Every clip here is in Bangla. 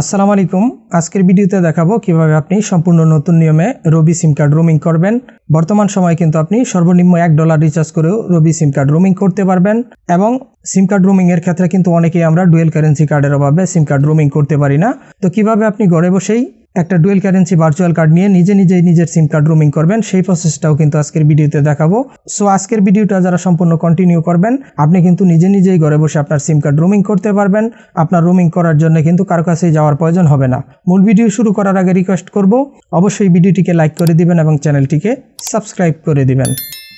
আসসালামু আলাইকুম। আজকের ভিডিওতে দেখাবো কীভাবে আপনি সম্পূর্ণ নতুন নিয়মে রবি সিম কার্ড রোমিং করবেন। বর্তমান সময়ে কিন্তু আপনি সর্বনিম্ন এক ডলার রিচার্জ করেও রবি সিম কার্ড রোমিং করতে পারবেন এবং সিম কার্ড রোমিং এর ক্ষেত্রে কিন্তু অনেকেই আমরা ডুয়েল কারেন্সি কার্ডের অভাবে সিম কার্ড রোমিং করতে পারি না। তো কীভাবে আপনি ঘরে বসেই একটা ডুয়েল কারেন্সি ভার্চুয়াল কার্ড নিয়ে নিজে নিজেই নিজের সিম কার্ড রোমিং করবেন, সেই প্রসেসটাও কিন্তু আজকের ভিডিওতে দেখাবো। সো আজকের ভিডিওটা যারা সম্পূর্ণ কন্টিনিউ করবেন, আপনি কিন্তু নিজে নিজেই ঘরে বসে আপনার সিম কার্ড রোমিং করতে পারবেন। আপনার রোমিং করার জন্য কিন্তু কারও কাছেই যাওয়ার প্রয়োজন হবে না। মূল ভিডিও শুরু করার আগে রিকোয়েস্ট করব, অবশ্যই ভিডিওটিকে লাইক করে দিবেন এবং চ্যানেলটিকে সাবস্ক্রাইব করে দিবেন।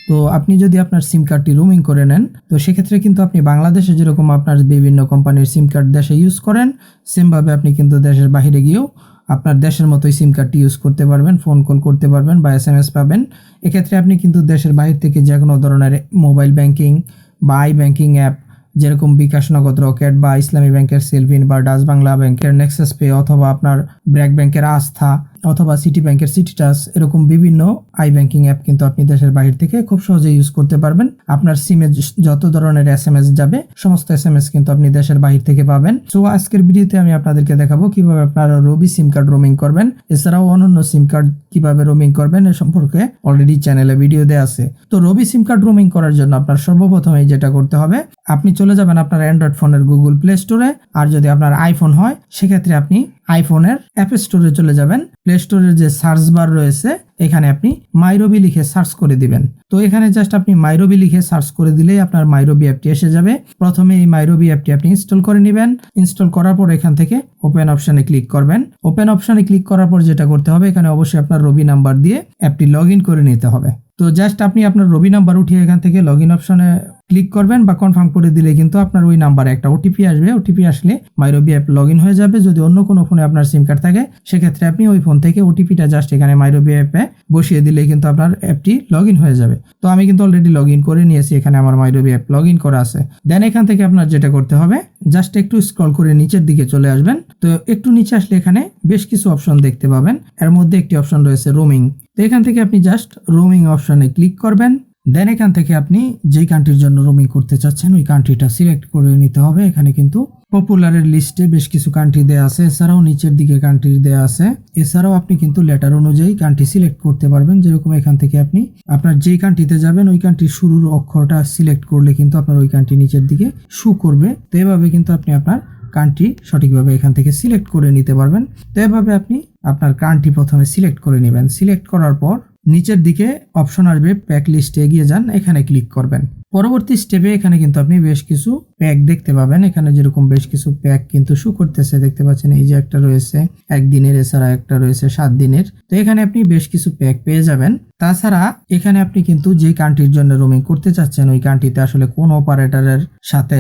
তো, আপনি যদি আপনার সিম কার্ডটি রোমিং করে নেন, তো সেক্ষেত্রে কিন্তু আপনি বাংলাদেশে যেরকম আপনার বিভিন্ন কোম্পানির সিম কার্ড দেশে ইউজ করেন সেমভাবে আপনি কিন্তু দেশের বাইরে গিয়েও আপনার দেশের মতোই সিম কার্ডটি ইউজ করতে পারবেন ফোন কল করতে পারবেন বা এস এম এস পাবেন। এক্ষেত্রে আপনি কিন্তু দেশের বাইরে থেকে যে কোনো ধরনের মোবাইল ব্যাংকিং বা আই ব্যাংকিং অ্যাপ যেরকম বিকাশ নগদ রকেট বা ইসলামী ব্যাংকের সেলভিন বা ডাচ বাংলা ব্যাংকের নেক্সাস পে অথবা আপনার ব্র্যাক ব্যাংকের আস্থা অথবা সিটি ব্যাংকের সিটি টাচ এরকম বিভিন্ন আই ব্যাংকিং অ্যাপ কিন্তু আপনি দেশের বাইরে থেকে খুব সহজে ইউজ করতে পারবেন। আপনার সিমে যত ধরনের এস এম এস যাবে, সমস্ত এস এম এস কিন্তু আপনি দেশের বাইরে থেকে পাবেন। সো আজকের ভিডিওতে আমি আপনাদেরকে দেখাবো কীভাবে আপনারা রবি সিম কার্ড রোমিং করবেন, এছাড়াও অন্যান্য সিম কার্ড কীভাবে রোমিং করবেন এ সম্পর্কে অলরেডি চ্যানেলে ভিডিও দেওয়া আছে। তো রবি সিম কার্ড রোমিং করার জন্য আপনার সর্বপ্রথমে যেটা করতে হবে, আপনি চলে যাবেন আপনার অ্যান্ড্রয়েড ফোনের গুগল প্লে স্টোরে আর যদি আপনার আইফোন হয়, সেক্ষেত্রে আপনি আইফোনের অ্যাপ স্টোরে চলে যাবেন। প্লে স্টোরের যে সার্চ বার রয়েছে, এখানে আপনি মাইরবি লিখে সার্চ করে দিবেন। তো এখানে জাস্ট আপনি মাইরবি লিখে সার্চ করে দিলেই আপনার মাইরবি অ্যাপটি এসে যাবে। প্রথমে এই মাইরবি অ্যাপটি আপনি ইনস্টল করে নেবেন। ইনস্টল করার পর এখান থেকে ওপেন অপশানে ক্লিক করবেন। ওপেন অপশানে ক্লিক করার পর যেটা করতে হবে, এখানে অবশ্যই আপনার রবি নাম্বার দিয়ে অ্যাপটি লগ করে নিতে হবে। তো জাস্ট আপনি আপনার রবি নাম্বার উঠিয়ে এখান থেকে লগ ইন অপশনে ক্লিক করবেন বা কনফার্ম করে দিলে কিন্তু আপনার ওই নাম্বারে একটা ওটিপি আসবে। ওটিপি আসলে মাইরবি অ্যাপ লগ হয়ে যাবে। যদি অন্য কোনো ফোনে আপনার সিম কার্ড থাকে, সেক্ষেত্রে আপনি ওই ফোন থেকে ওটিপিটা জাস্ট এখানে মাইরবি অ্যাপে বসিয়ে দিলে কিন্তু আপনার অ্যাপটি লগ হয়ে যাবে। তো আমি কিন্তু অলরেডি লগ করে নিয়েছি, এখানে আমার মাইরবি অ্যাপ লগ করা আছে। দেন এখান থেকে আপনার যেটা করতে হবে জাস্ট একটু স্ক্রল করে নিচের দিকে চলে আসবেন। তো একটু নিচে আসলে এখানে বেশ কিছু অপশন দেখতে পাবেন। এর মধ্যে একটি অপশন রয়েছে রোমিং তো এখান থেকে আপনি জাস্ট রোমিং অপশনে ক্লিক করবেন। দেন এখান থেকে আপনি যেই কান্ট্রির জন্য রোমিং করতে চাচ্ছেন, ওই কান্ট্রিটা সিলেক্ট করে নিতে হবে। এখানে কিন্তু পপুলারের লিস্টে বেশ কিছু কান্ট্রি দেওয়া আছে। এছাড়াও নিচের দিকে কান্ট্রি দেওয়া আছে। এছাড়াও আপনি কিন্তু লেটার অনুযায়ী কান্ট্রি সিলেক্ট করতে পারবেন। যেরকম এখান থেকে আপনি আপনার যেই কান্ট্রিতে যাবেন, ওই কান্ট্রির শুরুর অক্ষরটা সিলেক্ট করলে কিন্তু আপনার ওই কান্ট্রি নিচের দিকে শু করবে। তো এভাবে কিন্তু আপনি আপনার কান্ট্রি সঠিকভাবে এখান থেকে সিলেক্ট করে নিতে পারবেন। তো এভাবে আপনি আপনার কান্ট্রি প্রথমে সিলেক্ট করে নেবেন। সিলেক্ট করার পর নিচের দিকে অপশন আসবে প্যাক লিস্টে এগিয়ে যান, এখানে ক্লিক করবেন। পরবর্তী স্টেপে এখানে কিন্তু আপনি বেশ কিছু প্যাক দেখতে পাবেন। এখানে যেরকম বেশ কিছু প্যাক কিন্তু শু করতেছে, দেখতে পাচ্ছেন এই যে একটা রয়েছে, একদিনের এছাড়া একটা রয়েছে সাত দিনের তো এখানে আপনি বেশ কিছু প্যাক পেয়ে যাবেন। তাছাড়া এখানে আপনি কিন্তু যে কান্ট্রির জন্য রোমিং করতে চাচ্ছেন, ওই কান্ট্রিতে আসলে কোন অপারেটরের সাথে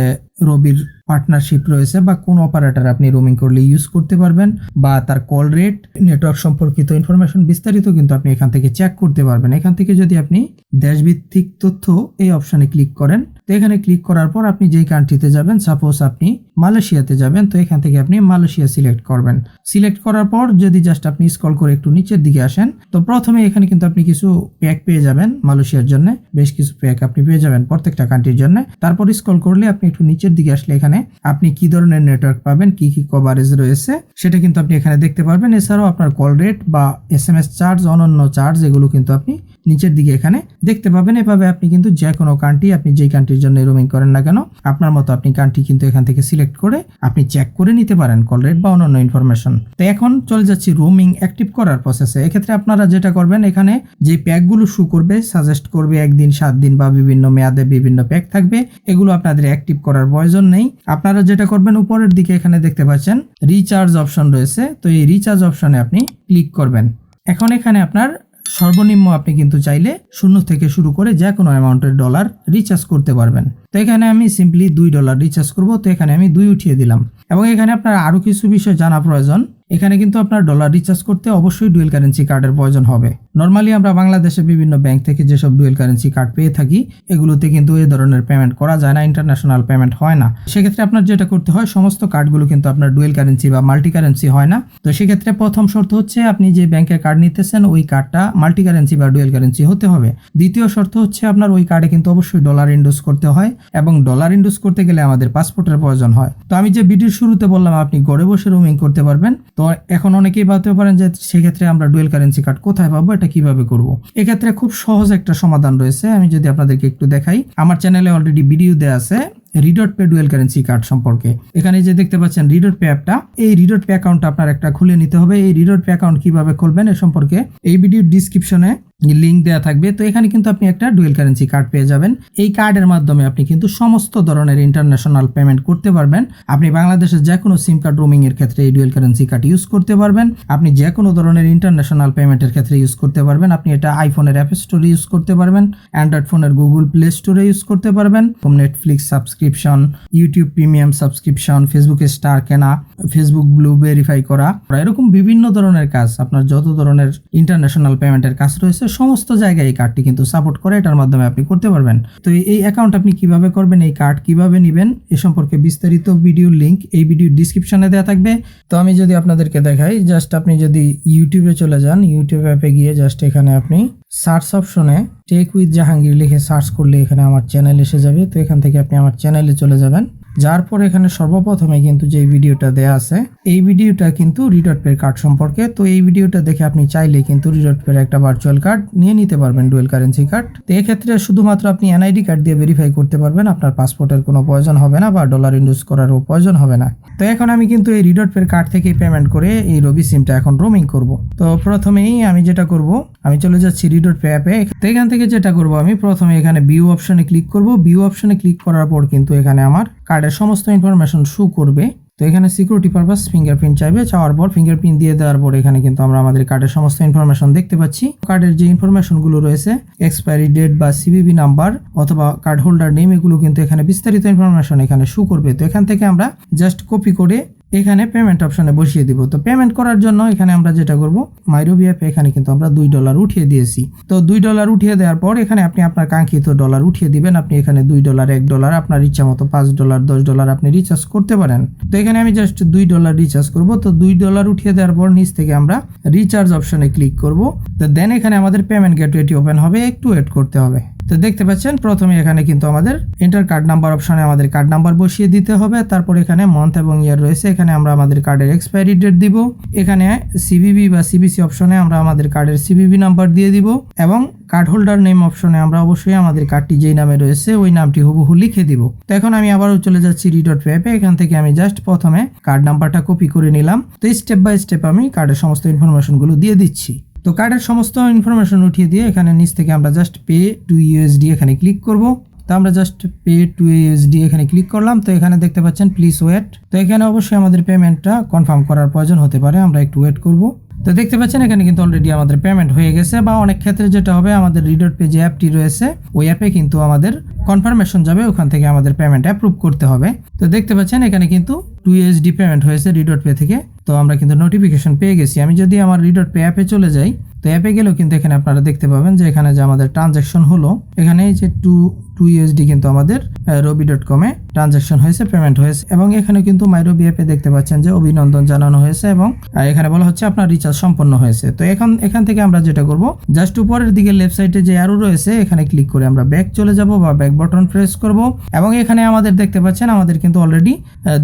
রবির পার্টনারশিপ রয়েছে বা কোন অপারেটর আপনি রোমিং করলে ইউজ করতে পারবেন বা তার কল রেট নেটওয়ার্ক সম্পর্কিত ইনফরমেশন বিস্তারিত কিন্তু আপনি এখান থেকে চেক করতে পারবেন। এখান থেকে যদি আপনি দেশভিত্তিক তথ্য এই অপশানে ক্লিক করেন তো এখানে ক্লিক করার পর আপনি যেই কান্ট্রিতে যাবেন সাপোজ আপনি মালয়েশিয়াতে যাবেন, তো এখান থেকে আপনি মালয়েশিয়া সিলেক্ট করবেন। সিলেক্ট করার পর যদি জাস্ট আপনি স্কল করে একটু নিচের দিকে আসেন, তো প্রথমে এখানে কিন্তু আপনি কিছু প্যাক পেয়ে যাবেন মালয়েশিয়ার জন্য। বেশ কিছু প্যাক আপনি পেয়ে যাবেন প্রত্যেকটা কান্ট্রির জন্য। তারপর স্কল করলে আপনি একটু নিচের দিকে আসলে এখানে আপনি কি ধরনের নেটওয়ার্ক পাবেন, কি কি কভারেজ রয়েছে, সেটা কিন্তু আপনি এখানে দেখতে পারবেন। এছাড়াও আপনার কল রেট বা এস এম এস চার্জ অনন্য চার্জ এগুলো কিন্তু আপনি নিচের দিকে এখানে দেখতে পাবেন। এভাবে আপনি কিন্তু যে কোনো কান্ট্রি আপনি যেই কান্ট্রির জন্য রোমিং করেন না কেন, আপনার মতো আপনি কান্ট্রি কিন্তু এখান থেকে সিলেক্ট করে আপনি চেক করে নিতে পারেন কল রেট বা অন্যান্য ইনফরমেশন তো এখন চলে যাচ্ছি রোমিং অ্যাক্টিভ করার প্রসেসে এক্ষেত্রে আপনারা যেটা করবেন, এখানে যে প্যাকগুলো শু করবে সাজেস্ট করবে একদিন, সাত দিন বা বিভিন্ন মেয়াদে বিভিন্ন প্যাক থাকবে, এগুলো আপনাদের অ্যাক্টিভ করার প্রয়োজন নেই। আপনারা যেটা করবেন, উপরের দিকে এখানে দেখতে পাচ্ছেন রিচার্জ অপশন রয়েছে। তো এই রিচার্জ অপশনে আপনি ক্লিক করবেন। এখন এখানে আপনার সর্বনিম্ন আপনি কিন্তু চাইলে শূন্য থেকে শুরু করে যে কোনো অ্যামাউন্টের ডলার রিচার্জ করতে পারবেন। তো এখানে আমি সিম্পলি দুই ডলার রিচার্জ করব। তো এখানে আমি দুই উঠিয়ে দিলাম। এবং এখানে আপনার আরও কিছু বিষয় জানা প্রয়োজন। এখানে কিন্তু আপনার ডলার রিচার্জ করতে অবশ্যই ডুয়েল কারেন্সি কার্ডের প্রয়োজন হবে। নর্মালি আমরা বাংলাদেশে বিভিন্ন ব্যাংক থেকে যেসব ডুয়েল কারেন্সি কার্ড পেয়ে থাকি, এগুলোতে কিন্তু এই ধরনের পেমেন্ট করা যায় না ইন্টারন্যাশনাল পেমেন্ট হয় না। সেক্ষেত্রে আপনার যেটা করতে হয়, সমস্ত কার্ডগুলো কিন্তু আপনার ডুয়েল কারেন্সি বা মাল্টি কারেন্সি হয় না। তো সেক্ষেত্রে প্রথম শর্ত হচ্ছে, আপনি যে ব্যাংকের কার্ড নিতেছেন, ওই কার্ডটা মাল্টি কারেন্সি বা ডুয়েল কারেন্সি হতে হবে। দ্বিতীয় শর্ত হচ্ছে, আপনার ওই কার্ডে কিন্তু অবশ্যই ডলার ইন্ডোজ করতে হয় এবং ডলার ইন্ডোজ করতে গেলে আমাদের পাসপোর্টের প্রয়োজন হয়। তো আমি যে ভিডিওর শুরুতে বললাম, আপনি ঘরে বসে রোমিং করতে পারবেন। তো এখন অনেকেই ভাবতে পারেন যে সেক্ষেত্রে আমরা ডুয়েল কারেন্সি কার্ড কোথায় পাবো, এটা কীভাবে করব? এক্ষেত্রে খুব সহজ একটা সমাধান রয়েছে, আমি যদি আপনাদেরকে একটু দেখাই। আমার চ্যানেলে অলরেডি ভিডিও দেওয়া আছে Redot pay dual currency card সম্পর্কে। এখানে যে দেখতে পাচ্ছেন রিডট পে অ্যাপটা এই রিডট পে অ্যাকাউন্ট আপনার একটা খুলে নিতে হবে। এই রিডট পে অ্যাকাউন্ট কীভাবে খুলবেন এ সম্পর্কে এই ভিডিও ডিসক্রিপশনে লিঙ্ক দেওয়া থাকবে। তো এখানে কিন্তু আপনি একটা ডুয়েল কারেন্সি কার্ড পেয়ে যাবেন। এই কার্ডের মাধ্যমে আপনি কিন্তু সমস্ত ধরনের ইন্টারন্যাশনাল পেমেন্ট করতে পারবেন। আপনি বাংলাদেশের যে কোনো সিম কার্ড রোমিং এর ক্ষেত্রে এই ডুয়েল কারেন্সি কার্ড ইউজ করতে পারবেন। আপনি যে কোনো ধরনের ইন্টারন্যাশনাল পেমেন্টের ক্ষেত্রে ইউজ করতে পারবেন। আপনি এটা আইফোনের অ্যাপ স্টোরে ইউজ করতে পারবেন। অ্যান্ড্রয়েড ফোনের গুগল প্লে স্টোরে ইউজ করতে পারবেন। Netflix subscription YouTube premium subscription ফেসবুকে স্টার কেনা ফেসবুক ব্লু ভেরিফাই করা। এরকম বিভিন্ন ধরনের কাজ। আপনার যত ধরনের ইন্টারন্যাশনাল পেমেন্টের কাজ রয়েছে সমস্ত জায়গায় এই কার্ডটি কিন্তু সাপোর্ট করে, এটার মাধ্যমে আপনি করতে পারবেন। তো এই অ্যাকাউন্ট আপনি কীভাবে করবেন, এই কার্ড কীভাবে নেবেন, এ সম্পর্কে বিস্তারিত ভিডিওর লিঙ্ক এই ভিডিও ডিসক্রিপশনে দেওয়া থাকবে। তো আমি যদি আপনাদেরকে দেখাই জাস্ট আপনি যদি ইউটিউবে চলে যান ইউটিউব অ্যাপে গিয়ে জাস্ট এখানে আপনি সার্চ অপশনে টেক উইথ জাহাঙ্গীর লিখে সার্চ করলে এখানে আমার চ্যানেল এসে যাবে। তো এখান থেকে আপনি আমার চ্যানেলে চলে যাবেন। যার পর এখানে সর্বপ্রথমে কিন্তু যে ভিডিওটা দেয়া আছে, এই ভিডিওটা কিন্তু রিডট পের কার্ড সম্পর্কে। তো এই ভিডিওটা দেখে আপনি চাইলে কিন্তু রিডট পের একটা ভার্চুয়াল কার্ড নিয়ে নিতে পারবেন ডুয়েল কারেন্সি কার্ড তো এক্ষেত্রে শুধুমাত্র আপনি এনআইডি কার্ড দিয়ে ভেরিফাই করতে পারবেন, আপনার পাসপোর্টের কোনো প্রয়োজন হবে না বা ডলার ইন্ডুস করারও প্রয়োজন হবে না। তো এখন আমি কিন্তু এই রিডট পের কার্ড থেকে পেমেন্ট করে এই রবি সিমটা এখন রোমিং করব। তো প্রথমেই আমি যেটা করব, আমি চলে যাচ্ছি রিডট পে অ্যাপে তো এখান থেকে যেটা করব আমি, প্রথমে এখানে ভিউ অপশনে ক্লিক করব। ভিউ অপশনে ক্লিক করার পর কিন্তু এখানে আমার কার্ডের সমস্ত ইনফরমেশন শু করবে। তো এখানে সিকিউরিটি পারপাস ফিঙ্গারপ্রিন্ট চাইবে, চাওয়ার পর ফিঙ্গারপ্রিন্ট দিয়ে দেওয়ার পর এখানে কিন্তু আমরা আমাদের কার্ডের সমস্ত ইনফরমেশন দেখতে পাচ্ছি। কার্ডের যে ইনফরমেশনগুলো রয়েছে এক্সপায়ারি ডেট বা সিবিবি নাম্বার অথবা কার্ড হোল্ডার নেম এগুলো কিন্তু এখানে বিস্তারিত ইনফরমেশন এখানে শু করবে। তো এখান থেকে আমরা জাস্ট কপি করে এখানে পেমেন্ট অপশনে বসিয়ে দিব। তো পেমেন্ট করার জন্য এখানে আমরা যেটা করব মাইরোবি অ্যাপে এখানে কিন্তু আমরা দুই ডলার উঠিয়ে দিয়েছি। তো দুই ডলার উঠিয়ে দেওয়ার পর এখানে আপনি আপনার কাঙ্ক্ষিত ডলার উঠিয়ে দিবেন। আপনি এখানে দুই ডলার এক ডলার আপনার ইচ্ছা মতো পাঁচ ডলার দশ ডলার আপনি রিচার্জ করতে পারেন। তো এখানে আমি জাস্ট দুই ডলার রিচার্জ করব। তো দুই ডলার উঠিয়ে দেওয়ার পর নিচ থেকে আমরা রিচার্জ অপশনে ক্লিক করব। তো দেন এখানে আমাদের পেমেন্ট গেটওয়েটি ওপেন হবে। একটু ওয়েট করতে হবে। তো দেখতে পাচ্ছেন, প্রথমে এখানে কিন্তু আমাদের এন্টার কার্ড নাম্বার অপশনে আমাদের কার্ড নাম্বার বসিয়ে দিতে হবে। তারপর এখানে মান্থ এবং ইয়ার রয়েছে, এখানে আমরা আমাদের কার্ডের এক্সপায়ারি ডেট দিব। এখানে সিবিবি বা সিবিসি অপশনে আমরা আমাদের কার্ডের সিবিবি নাম্বার দিয়ে দিব এবং কার্ড হোল্ডার নেম অপশনে আমরা অবশ্যই আমাদের কার্ডটি যেই নামে রয়েছে, ওই নামটি হুবহু লিখে দিব। তো এখন আমি আবারও চলে যাচ্ছি রিডট অ্যাপে এখান থেকে আমি জাস্ট প্রথমে কার্ড নাম্বারটা কপি করে নিলাম। তো স্টেপ বাই স্টেপ আমি কার্ডের সমস্ত ইনফরমেশনগুলো দিয়ে দিচ্ছি। তো কার্ডের সমস্ত ইনফরমেশন উঠিয়ে দিয়ে এখানে নিচ থেকে আমরা জাস্ট পে টু ইউএসডি এখানে ক্লিক করব। তো আমরা জাস্ট পে টু ইউএসডি এখানে ক্লিক করলাম, তো এখানে দেখতে পাচ্ছেন প্লিজ ওয়েট তো এখানে অবশ্যই আমাদের পেমেন্টটা কনফার্ম করার প্রয়োজন হতে পারে, আমরা একটু ওয়েট করব। তো দেখতে পাচ্ছেন এখানে কিন্তু অলরেডি আমাদের পেমেন্ট হয়ে গেছে, বা অনেক ক্ষেত্রে যেটা হবে, আমাদের রিডট পে যে অ্যাপটি রয়েছে, ওই অ্যাপে কিন্তু আমাদের কনফার্মেশন যাবে, ওখান থেকে আমাদের পেমেন্ট অ্যাপ্রুভ করতে হবে। তো দেখতে পাচ্ছেন এখানে কিন্তু টু ইউএসডি পেমেন্ট হয়েছে রিডট পে থেকে, তো আমরা কিন্তু নোটিফিকেশন পেয়ে গেছি। আমি যদি আমার রিডট পে অ্যাপে চলে যাই, তো অ্যাপে গেলেও কিন্তু এখানে আপনারা দেখতে পাবেন যে এখানে যে আমাদের ট্রানজ্যাকশন হলো, এখানে যে টু টু ইউএসডি কিন্তু আমাদের রবি ডট কমে ট্রানজাকশন হয়েছে পেমেন্ট হয়েছে এবং এখানে কিন্তু মাইরবি অ্যাপে দেখতে পাচ্ছেন যে অভিনন্দন জানানো হয়েছে এবং এখানে বলা হচ্ছে আপনার রিচার্জ সম্পন্ন হয়েছে। তো এখন, এখান থেকে আমরা যেটা করব জাস্ট উপরের দিকে লেফট সাইডে যে অ্যারো রয়েছে, এখানে ক্লিক করে আমরা ব্যাক চলে যাব বা ব্যাক বটন প্রেস করব এবং এখানে আমাদের দেখতে পাচ্ছেন আমাদের কিন্তু অলরেডি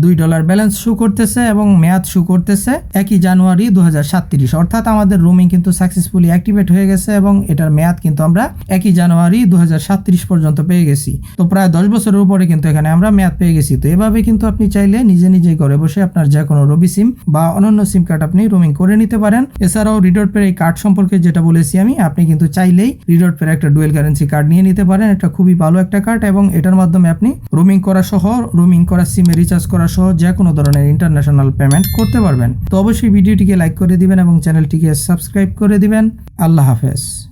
দুই ডলার ব্যালেন্স শু করতেছে এবং মেয়াদ শো করতেছে একই জানুয়ারি দু অর্থাৎ আমাদের রোমিং কিন্তু সাকসেসফুলি অ্যাক্টিভেট হয়ে গেছে এবং এটার মেয়াদ কিন্তু আমরা একই জানুয়ারি দু পর্যন্ত পেয়ে গেছি। তো প্রায় দশ বছরের উপরে কিন্তু এখানে আমরা মেয়াদ পেয়ে গেছি। তো এভাবে কিন্তু আপনি চাইলে নিজে নিজে ঘরে বসে আপনার যে কোনো রবি সিম বা অন্যান্য সিম কার্ড আপনি রোমিং করে নিতে পারেন। এছাড়াও রিডট পের এই কার্ড সম্পর্কে যেটা বলেছি আমি, আপনি কিন্তু চাইলেই রিডট পের একটা ডুয়েল কারেন্সি কার্ড নিয়ে নিতে পারেন। এটা খুবই ভালো একটা কার্ড এবং এটার মাধ্যমে আপনি রোমিং করা সহ, রোমিং করা সিমে রিচার্জ করা সহ যে কোনো ধরনের ইন্টারন্যাশনাল পেমেন্ট করতে পারবেন। তো অবশ্যই ভিডিওটিকে লাইক করে দিবেন এবং চ্যানেলটিকে সাবস্ক্রাইব করে দিবেন। আল্লাহ হাফেজ।